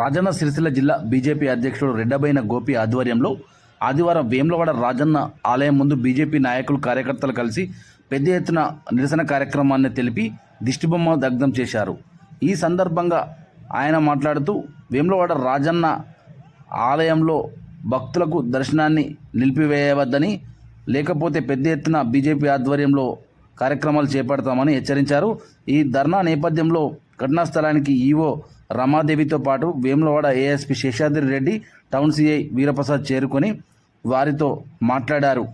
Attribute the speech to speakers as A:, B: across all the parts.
A: రాజన్న సిరిసిల్ల జిల్లా బీజేపీ అధ్యక్షుడు రెడ్డబైన గోపి ఆధ్వర్యంలో ఆదివారం వేములవాడ రాజన్న ఆలయం ముందు బీజేపీ నాయకులు కార్యకర్తలు కలిసి పెద్ద ఎత్తున నిరసన కార్యక్రమాన్ని తెలిపి దిష్టిబొమ్మ దగ్ధం చేశారు. ఈ సందర్భంగా ఆయన మాట్లాడుతూ వేములవాడ రాజన్న ఆలయంలో భక్తులకు దర్శనాన్ని నిలిపివేయవద్దని లేకపోతే పెద్ద ఎత్తున బీజేపీ ఆధ్వర్యంలో కార్యక్రమాలు చేపడతామని హెచ్చరించారు. ఈ ధర్నా నేపథ్యంలో ఘటనా స్థలానికి ఈవో రమాదేవితో పాటు Vemulawada ASP Seshadri Reddy town CI Veeraprasad చేరుకొని వారితో మాట్లాడారు.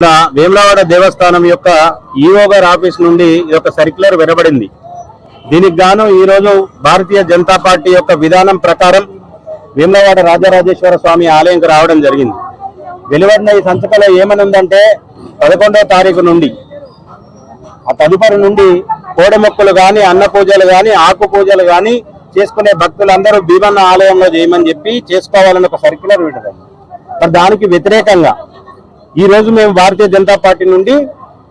B: ఇలా వేములవాడ దేవస్థానం యొక్క ఈఓ గారి ఆఫీస్ నుండి ఈ యొక్క సర్క్యులర్ వినబడింది. దీనికి గాను ఈ రోజు భారతీయ జనతా పార్టీ యొక్క విధానం ప్రకారం వేములవాడ రాజరాజేశ్వర స్వామి ఆలయంకి రావడం జరిగింది. వెలువడిన ఈ సంచికలో ఏమనుందంటే పదకొండవ తారీఖు నుండి ఆ తదుపరి నుండి కోడమొక్కులు గాని అన్న పూజలు గాని ఆకు పూజలు గాని చేసుకునే భక్తులందరూ భీమన్న ఆలయంలో చేయమని చెప్పి చేసుకోవాలని ఒక సర్క్యులర్ విడుదల మరి దానికి వ్యతిరేకంగా ఈ రోజు మేము భారతీయ జనతా పార్టీ నుండి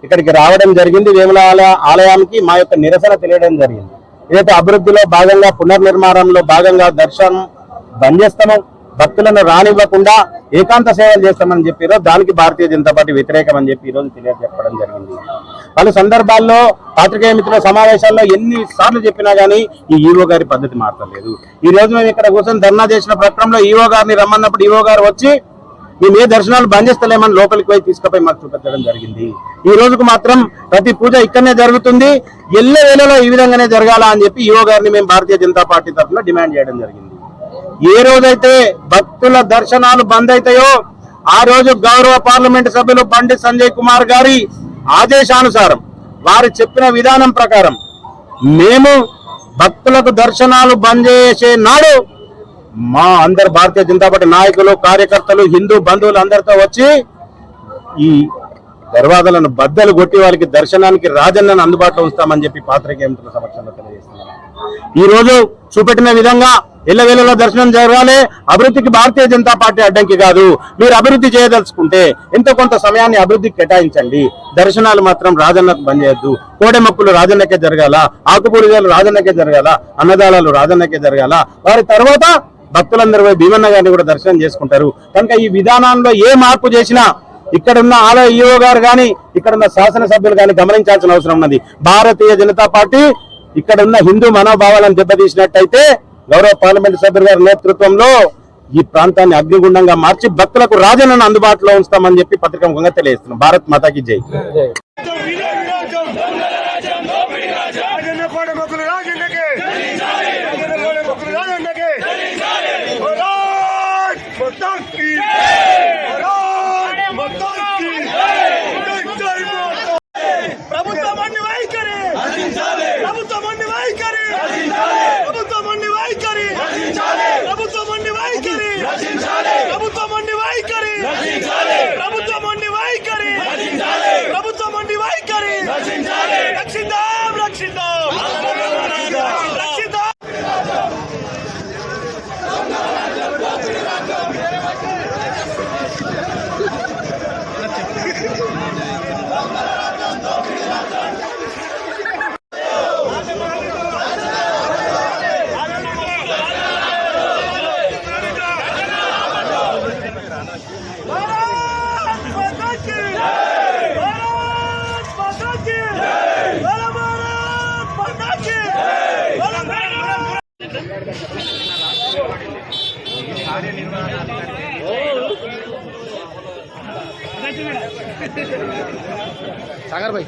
B: ఇక్కడికి రావడం జరిగింది. వేముల ఆలయ- ఆలయానికి మా యొక్క నిరసన తెలియడం జరిగింది. ఏదైతే అభివృద్ధిలో భాగంగా పునర్నిర్మాణంలో భాగంగా దర్శనం బంద్ చేస్తాము భక్తులను రానివ్వకుండా ఏకాంత సేవలు చేస్తామని చెప్పారో దానికి భారతీయ జనతా పార్టీ వ్యతిరేకం అని చెప్పి ఈ రోజు తెలియజెప్పడం జరిగింది. పలు సందర్భాల్లో పాత్రికేయ మిత్రుల సమావేశాల్లో ఎన్ని సార్లు చెప్పినా గానీ ఈ ఈవో గారి పద్ధతి మారలేదు ఈ రోజు మేము ఇక్కడ కూర్చొని ధర్నా చేసిన ప్రకటనలో ఈవో గారిని రమ్మన్నప్పుడు ఈవో గారు వచ్చి మేము ఏ దర్శనాలు బంద్ చేస్తలేమని లోపలికి పోయి తీసుకుపోయి మాకు చూపించడం జరిగింది. ఈ రోజుకు మాత్రం ప్రతి పూజ ఇక్కడనే జరుగుతుంది. ఎల్ల వేళలో ఈ విధంగానే జరగాల అని చెప్పి ఈవో గారిని మేము భారతీయ జనతా పార్టీ తరఫున డిమాండ్ చేయడం జరిగింది. ఏ రోజైతే భక్తుల దర్శనాలు బంద్ అవుతాయో ఆ రోజు గౌరవ పార్లమెంట్ సభ్యులు బండి సంజయ్ కుమార్ గారి ఆదేశానుసారం వారు చెప్పిన విధానం ప్రకారం మేము భక్తులకు దర్శనాలు బంద్ చేసే నాడు మా అందరు భారతీయ జనతా పార్టీ నాయకులు కార్యకర్తలు హిందూ బంధువులు అందరితో వచ్చి ఈ దర్వాజలను బద్దలు కొట్టి వారికి దర్శనానికి రాజన్నను అందుబాటులో ఉంచుతామని చెప్పి పాత్రికేయుల సమక్షంలో తెలియజేస్తున్నాను ఈ రోజు చూపెట్టిన విధంగా ఇళ్ళవేళలో దర్శనం జరగాలి. అభివృద్ధికి భారతీయ జనతా పార్టీ అడ్డంకి కాదు. మీరు అభివృద్ధి చేయదలుచుకుంటే ఎంతో కొంత సమయాన్ని అభివృద్ధికి కేటాయించండి. దర్శనాలు మాత్రం రాజన్నకు బంద్ చేయొద్దు. కోడెమక్కులు రాజన్నకే జరగాల. ఆకుపూడిజలు రాజన్నకే జరగాల. అన్నదానాలు రాజన్నకే జరగాల. వారి తర్వాత భక్తులందరూ పోయి భీమన్న గారిని కూడా దర్శనం చేసుకుంటారు. కనుక ఈ విధానంలో ఏ మార్పు చేసినా ఇక్కడున్న ఆలయ ఈఓ గారు కానీ ఇక్కడున్న శాసనసభ్యులు కానీ గమనించాల్సిన అవసరం ఉన్నది. భారతీయ జనతా పార్టీ ఇక్కడున్న హిందూ మనోభావాలను దెబ్బతీసినట్టయితే గౌరవ పార్లమెంట్ సభ్యులు గారి నేతృత్వంలో ఈ ప్రాంతాన్ని అగ్నిగుండంగా మార్చి భక్తులకు రాజన్నను అందుబాటులో ఉంచుతామని చెప్పి పత్రిక ముఖంగా తెలియజేస్తున్నాం. భారత్ మాతాకి జై
C: రాజన్న కోట మొక్కులు రాజన్నకే రాజన్న కోట మొక్కులు రాజన్నకే భరత్ మొత్తాకి భరత్ మొత్తాకి జై మాతా ప్రభుత్వం అన్ని వైఖరి ప్రభుత్వం అన్ని వైఖరి ప్రభుత్వం అన్ని వైఖరి ప్రభుత్వం అన్ని వైఖరి ప్రభుత్వం అన్ని వైఖరి ప్రభుత్వం అన్ని వైఖరి ప్రభుత్వం అన్ని వైఖరి రక్షిద్దాం రక్షిద్దాం రక్షిద్దాం భారత్ మాతాకి భారత్ మాతాకి భారత్ మాతాకి
A: సాగర్ భాయ్